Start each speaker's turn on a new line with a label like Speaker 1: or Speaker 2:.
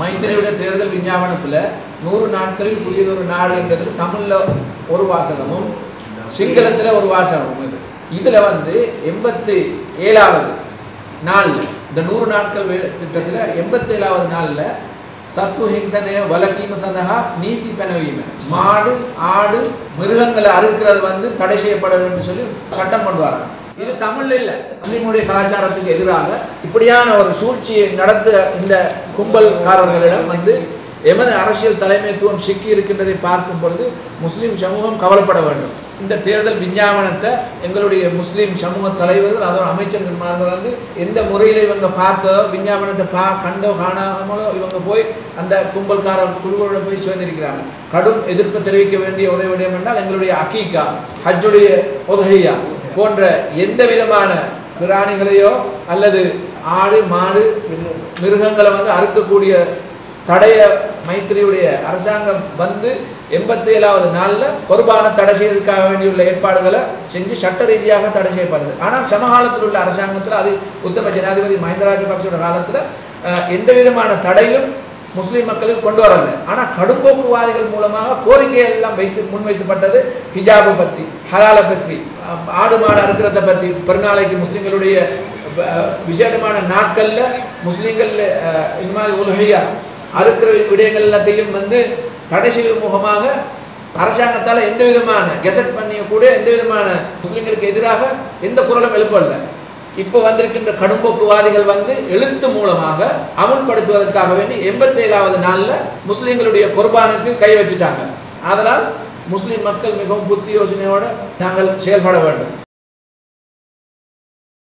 Speaker 1: மைத்திரியுடைய தேர்தல் விஞ்ஞாபனத்தில் நூறு நாட்களில் புதியதொரு நாடு என்றது தமிழில் ஒரு வாசகமும் சிங்களத்தில் ஒரு வாசகமும் இது. இதில் வந்து எண்பத்தி ஏழாவது நாளில் இந்த நூறு நாட்கள் திட்டத்தில் எண்பத்தி ஏழாவது நாளில் சத்து ஹிம்சனே வலக்கீம சதகா நீதி பெனவீம. மாடு ஆடு மிருகங்களை அறுக்கிறது வந்து தடை செய்யப்படுதுன்னு சொல்லி சட்டம் கொண்டு வராங்க. இது தமிழ்ல இல்ல. முஸ்லிமுடைய கலாச்சாரத்துக்கு எதிராக இப்படியான ஒரு சூழ்ச்சியை நடத்த இந்த கும்பல்காரர்களிடம் வந்து எமது அரசியல் தலைமைத்துவம் சிக்கி இருக்கின்றதை பார்க்கும் பொழுது முஸ்லீம் சமூகம் கவலைப்பட வேண்டும். இந்த தேர்தல் விஞ்ஞாபனத்தை எங்களுடைய முஸ்லீம் சமூக தலைவர்கள் அதோட அமைச்சர்கள் வந்து எந்த முறையில் இவங்க பார்த்தோ விஞ்ஞாபனத்தை பா கண்டோ காணாமலோ இவங்க போய் அந்த கும்பல்கார குழுவோட போய் சேர்ந்திருக்கிறாங்க. கடும் எதிர்ப்பு தெரிவிக்க வேண்டிய ஒரே விடயம் என்றால் எங்களுடைய அக்கீகா ஹஜ்ஜுடைய உதகையா போன்ற எந்த விதமான பிராணிகளையோ அல்லது ஆடு மாடு மிருகங்களை வந்து அறுக்கக்கூடிய தடைய மைத்திரியுடைய அரசாங்கம் வந்து எண்பத்தி ஏழாவது நாளில் குர்பான தடை செய்வதற்காக வேண்டியுள்ள ஏற்பாடுகளை செஞ்சு சட்ட ரீதியாக தடை செய்யப்படுது. ஆனால் சமகாலத்தில் உள்ள அரசாங்கத்தில் அது உத்தம ஜனாதிபதி மஹிந்த ராஜபக்சோட காலத்தில் எந்த விதமான தடையும் முஸ்லீம் மக்களுக்கு கொண்டு வரல. ஆனால் கடும்போக்குவாதிகள் மூலமாக கோரிக்கைகள் எல்லாம் வைத்து முன்வைக்கப்பட்டது ஹிஜாபை பற்றி ஹலாலை பற்றி ஆடு மாடு அறுக்கிறத பற்றி பெருநாளைக்கு முஸ்லீம்களுடைய விசேடமான நாட்களில் முஸ்லீம்கள் இந்த மாதிரி உலகையா அறுக்கிற விடயங்கள் எல்லாத்தையும் வந்து தடை செய்யும் முகமாக அரசாங்கத்தால் எந்த விதமான கெசட் பண்ணிய கூட எந்த விதமான முஸ்லீம்களுக்கு எதிராக எந்த குரலும் எழுப்பல. இப்போ வந்திருக்கின்ற கடும்போக்குவாதிகள் வந்து எழுத்து மூலமாக அமுல்படுத்துவதற்காக வேண்டி எண்பத்தி ஏழாவது நாளில் முஸ்லீம்களுடைய குர்பானுக்கு கை வச்சுட்டாங்க. அதனால் முஸ்லீம் மக்கள் மிகவும் புத்தி யோசனையோடு நாங்கள் செயல்பட வேண்டும்.